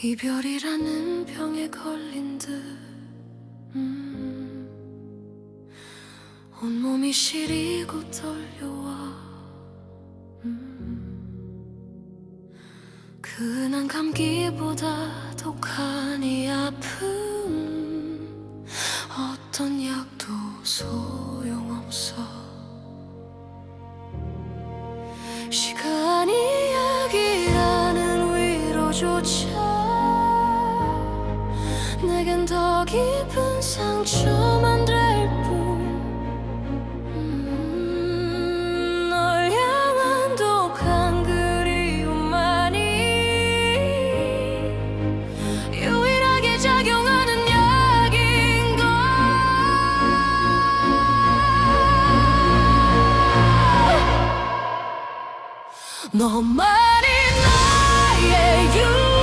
이별이라는 병에 걸린 듯 음, 온몸이 시리고 떨려와 음, 그난 감기보다 독한 이 아픔 어떤 약도 소용없어. 시간이 약이라는 위로조차 내겐 더 깊은 상처만 될뿐. 음, 널 향한 독한 그리움만이 유일하게 작용하는 약인 걸 너만이 나의 유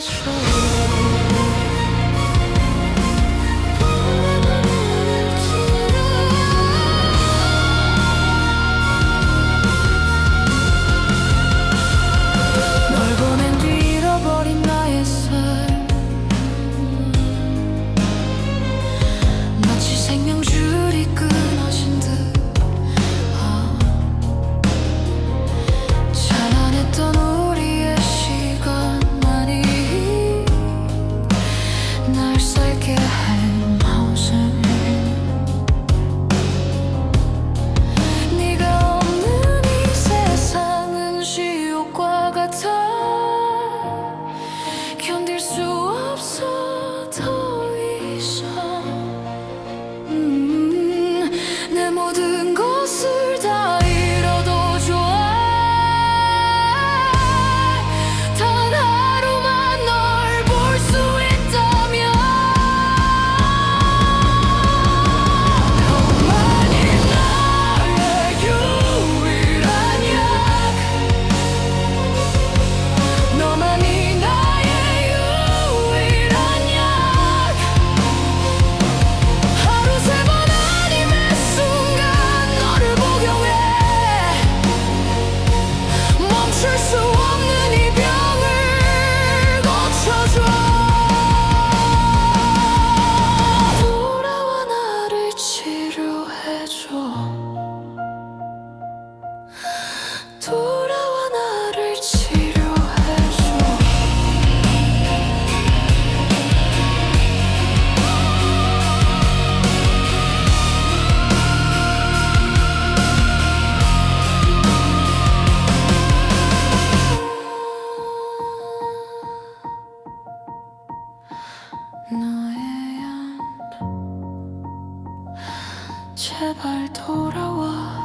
说。 제발 돌아와